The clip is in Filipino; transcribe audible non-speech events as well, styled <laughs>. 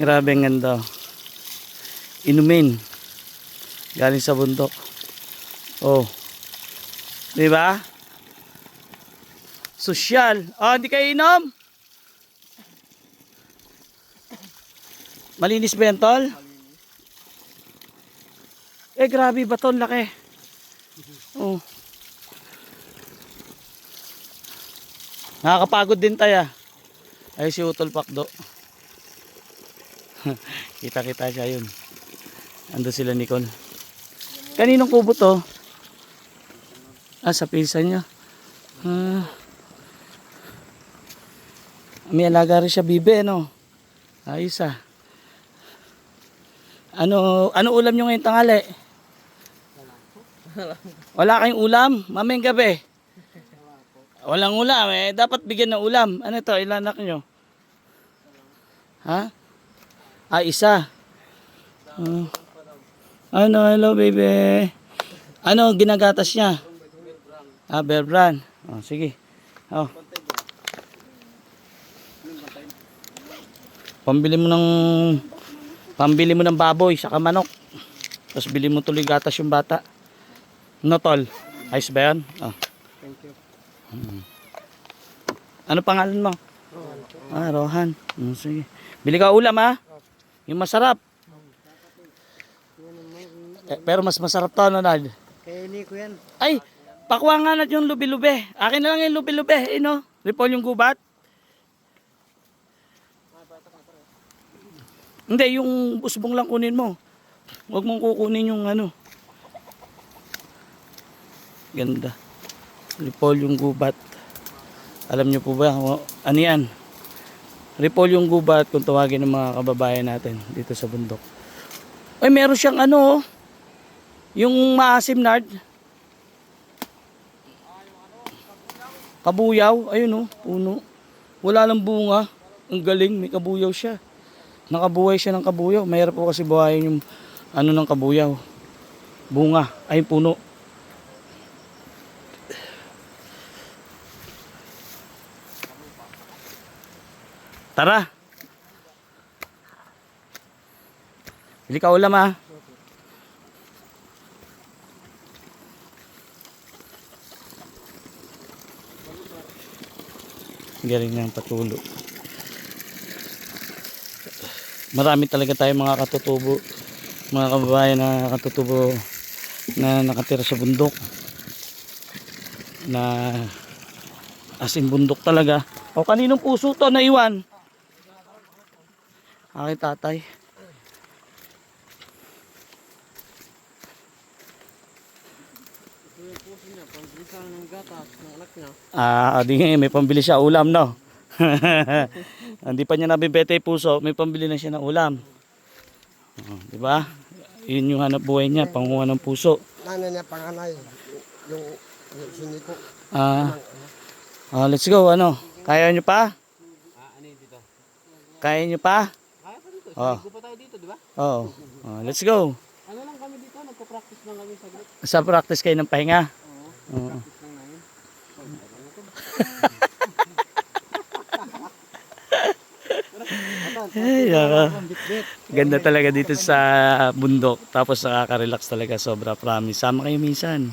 Grabe ang ganda. Inumin. Galing sa bundok. Oh. Di ba? Sosyal. Oh, hindi kayo inom? Malinis ba yan, tol? Eh, grabe ba tol? Laki. Oh. Nakakapagod din tayo. Ay si Utol Pakdo. <laughs> Kita-kita siya yun. Ando sila Nicole. Kaninong kubo to? Ah, sa pinsan niya. Ah. May alaga rin siya bibe, no? Ayos ah. Ano, ano ulam nyo ngayong tanghali? Wala kayong ulam? Mamayang gabi? Walang ulam eh. Dapat bigyan ng ulam. Ano to? Ilan anak nyo? Ha? Ah, isa. Oh. Ano, hello baby. Ano, ginagatas niya? Ah, bear brand. Oh, sige. Oh. Pambili mo ng pambili mo ng baboy saka manok. Tapos bili mo tuloy gatas yung bata. No tol? Ayos ba yan? Oh. Thank you. Ano pangalan mo? Ah, Rohan. Mm, sige. Bili ka ulam ha. Yung masarap. Eh, pero mas masarap to, no, Nad? Kaya ko yan. Ay, pakuha nga natin yung lubi-lube. Akin na lang yung lubi-lube. Eh, no? Ripol yung gubat. Hindi, yung usbong lang kunin mo. Huwag mong kukunin yung ano. Ganda. Ripol yung gubat. Alam niyo po ba, ano yan? Ripol yung gubat kung tawagin ng mga kababayan natin dito sa bundok. Ay, meron siyang ano, oh. yung maasim nard. Kabuyaw, ayun oh, puno. Wala lang bunga. Ang galing, may kabuyaw siya. Nakabuhay siya ng kabuyaw. Mahirap po kasi buhayin yung ano ng kabuyaw. Bunga, ay puno. Tara. Bili ka ulam ah. Galing ng patulo. Marami talaga tayong mga katutubo. Mga kababayan na katutubo na nakatira sa bundok. Na as in bundok talaga. O kaninong puso to naiwan? Aking tatay. Ito yung puso niya. Pambilisa ng gatas ng anak niya. Ah, di nga, may pambili siya ulam, no? <laughs> Hindi pa niya nabibete yung puso, may pambili na siya ng ulam. Oh, di ba? Yun yung hanap buhay niya, panguha ng puso. Nanay niya panganay. Yung, yung siniko. Ah, ah, let's go, ano? Kaya niyo pa? Ah, ano? Kaya niyo pa? Oh. Sigo pa tayo dito, di ba? Oo. Oh, let's go. Ano lang kami dito? Nagpa-practice lang kami sa group. Sa practice kayo ng pahinga. Oo. Oo. Practice lang namin. Ay, ah, Bit-bit. ganda talaga dito sa bundok. Tapos nakaka-relax talaga sobra, promise. Sama kayo minsan.